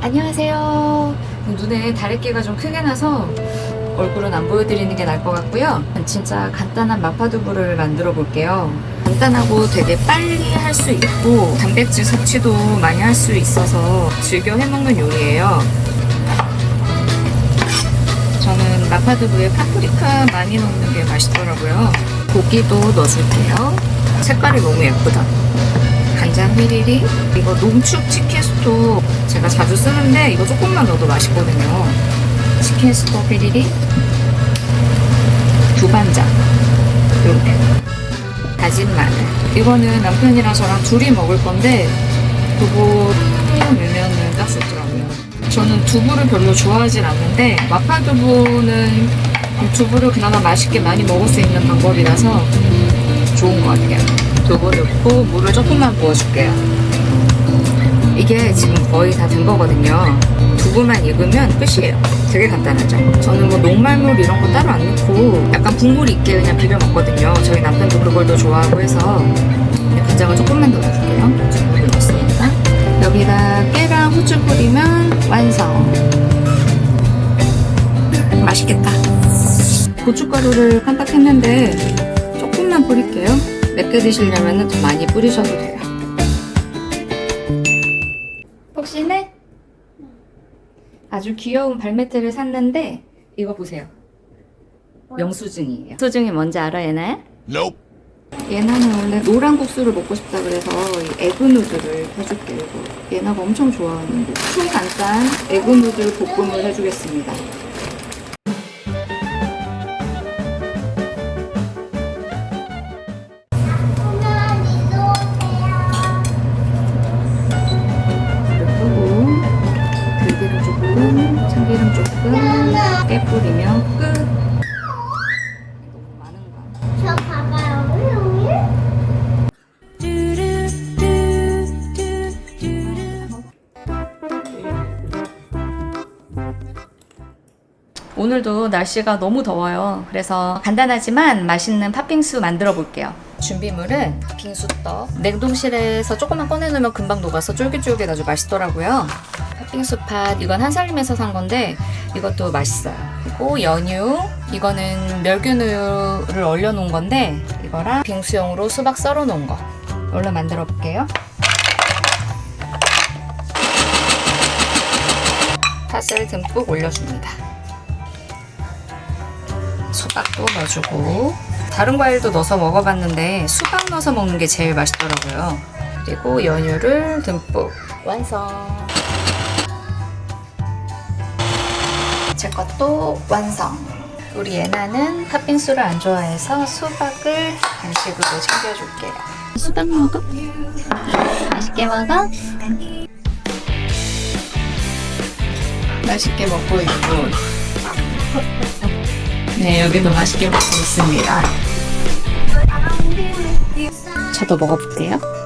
안녕하세요. 눈에 다래끼가 좀 크게 나서 얼굴은 안 보여드리는 게 나을 것 같고요. 진짜 간단한 마파두부를 만들어 볼게요. 간단하고 되게 빨리 할 수 있고 단백질 섭취도 많이 할 수 있어서 즐겨 해먹는 요리예요. 저는 마파두부에 파프리카 많이 넣는 게 맛있더라고요. 고기도 넣어줄게요. 색깔이 너무 예쁘다. 간장 휘리리 이거 농축 치킨 스톡 제가 자주 쓰는데 이거 조금만 넣어도 맛있거든요. 치킨 스톡 휘리리 두반장 이렇게 다진 마늘 이거는 남편이랑 저랑 둘이 먹을 건데 두부 넣으면은 딱 좋더라고요. 저는 두부를 별로 좋아하진 않는데 마파두부는 두부를 그나마 맛있게 많이 먹을 수 있는 방법이라서 좋은 것 같아요. 두부 넣고 물을 조금만 부어줄게요. 이게 지금 거의 다 된 거거든요. 두부만 익으면 끝이에요. 되게 간단하죠. 저는 뭐 녹말물 이런 거 따로 안 넣고 약간 국물 있게 그냥 비벼 먹거든요. 저희 남편도 그걸 더 좋아하고 해서 간장을 조금만 더 넣어줄게요. 두부를 넣었으니까. 여기다 깨랑 후추 뿌리면 완성. 맛있겠다. 고춧가루를 깜빡했는데 조금만 뿌릴게요. 맵게 드시려면 더 많이 뿌리셔도 돼요. 혹시네? 아주 귀여운 발매트를 샀는데 이거 보세요. 영수증이에요. 영수증이 뭔지 알아, 얘나야? Nope. 예나는 원래 노란 국수를 먹고 싶다 그래서 이 에그 누들을 해줄게요. 이거. 예나가 엄청 좋아하는 거. 초간단 에그 누들 볶음을 해주겠습니다. 뿌리면 끝. 너무 많은가? 저 봐봐요, 여기. 오늘도 날씨가 너무 더워요. 그래서 간단하지만 맛있는 팥빙수 만들어 볼게요. 준비물은 빙수떡. 냉동실에서 조금만 꺼내놓으면 금방 녹아서 쫄깃쫄깃 아주 맛있더라고요. 팥빙수 팥. 이건 한살림에서 산 건데 이것도 맛있어요. 그리고 연유. 이거는 멸균우유를 얼려 놓은 건데 이거랑 빙수용으로 수박 썰어 놓은 거. 얼른 만들어 볼게요. 팥을 듬뿍 올려줍니다. 수박도 넣어주고 다른 과일도 넣어서 먹어봤는데 수박 넣어서 먹는 게 제일 맛있더라고요. 그리고 연유를 듬뿍 완성. 제 것도 완성. 우리 예나는 팥빙수를 안 좋아해서 수박을 간식으로 챙겨줄게요. 수박 먹어? 맛있게 먹어? 맛있게 먹고 있고 네, 여기도 맛있게 먹고 있습니다. 저도 먹어볼게요.